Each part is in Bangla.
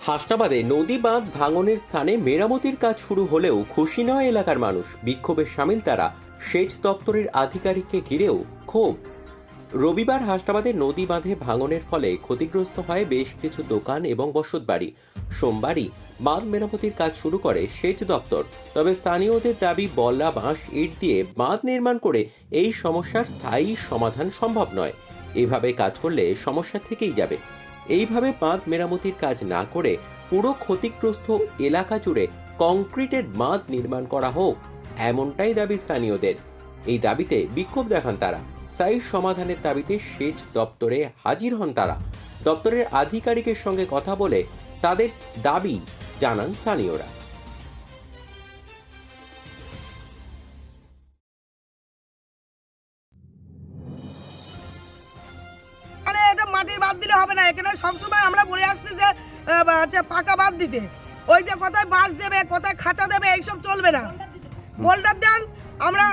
হাসনাবাদে নদী বাঁধ ভাঙনের স্থানে মেরামতির কাজ শুরু হলেও খুশি নয় এলাকার মানুষ। বিক্ষোভে সামিল তারা। সেচ দপ্তরের আধিকারিককে ঘিরেও ক্ষোভ। রবিবার হাসনাবাদে নদী বাঁধে ভাঙনের ফলে ক্ষতিগ্রস্ত হয় বেশ কিছু দোকান এবং বসতবাড়ি সোমবারই বাঁধ মেরামতির কাজ শুরু করে সেচ দপ্তর। তবে স্থানীয়দের দাবি বল্লা বাঁশ, ইট দিয়ে বাঁধ নির্মাণ করে এই সমস্যার স্থায়ী সমাধান সম্ভব নয়। এভাবে কাজ করলে সমস্যা থেকেই যাবে। এইভাবে বাঁধ মেরামতির কাজ না করে পুরো ক্ষতিগ্রস্ত এলাকা জুড়ে কংক্রিটের বাঁধ নির্মাণ করা হোক, এমনটাই দাবি স্থানীয়দের। এই দাবিতে বিক্ষোভ দেখান তারা। স্থায়ী সমাধানের দাবিতে সেচ দপ্তরে হাজির হন তারা। দপ্তরের আধিকারিকের সঙ্গে কথা বলে তাদের দাবি জানান স্থানীয়রা। আরে মাটির বাদ দিলে হবে না। এখানে সবসময় আমরা বলে আসছি যে হচ্ছে পাকা বাদ দিতে। ওই যে কোথায় বাঁশ দেবে কোথায় খাঁচা দেবে এইসব চলবে না। বোল্ডার দেন আমরা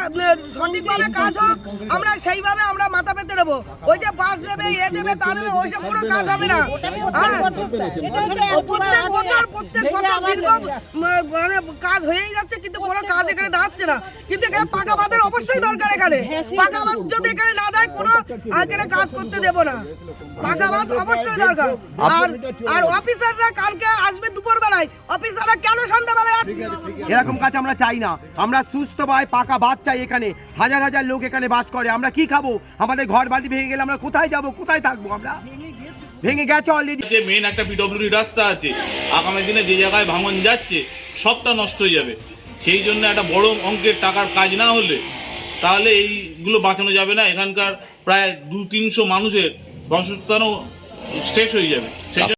সঠিকভাবে কাজ হোক আমরা সেইভাবে আমরা মাথা পেতে নেব। ওই যে বাস দেবে এ দেবে তা দেবে ওইসব কোনো কাজ হবে না। হ্যাঁ। প্রত্যেক বছর প্রত্যেক বছর দীর্ঘ মানে কাজ হয়েই যাচ্ছে কিন্তু কোনো কাজ এখানে দাঁড়াচ্ছে না। কিন্তু এখানে পাকা বাঁধের অবশ্যই দরকার এখানে। পাকা বাঁধ যদি এখানে কাজ করতে দেবো না? পাকা বাঁধ অবশ্যই দরকার। আর আর অফিসাররা কালকে আসবে দুপুর বেলায় অফিসাররা কেন সন্ধ্যাবেলায় এরকম কাজ আমরা চাই না। আমরা সুস্থ ভাই পাকা বাদ চাই এখানে। হাজার হাজার লোক এখানে বাস করে। আমরা কি খাব? আমাদের ঘর বাড়ি ভেঙে গেলে আমরা কোথায় যাব? কোথায় থাকব আমরা? ভেঙে গেছে অলরেডি যে মেন একটা পিডব্লিউডি রাস্তা আছে। আগামী দিনে যে জায়গায় ভাঙন যাচ্ছে সবটা নষ্ট হয়ে যাবে। সেই জন্য একটা বড় অঙ্কের টাকার কাজ না হলে তাহলে এইগুলো বাঁচানো যাবে না। এখানকার প্রায় দু তিনশো মানুষের বাসস্থানও শেষ হয়ে যাবে।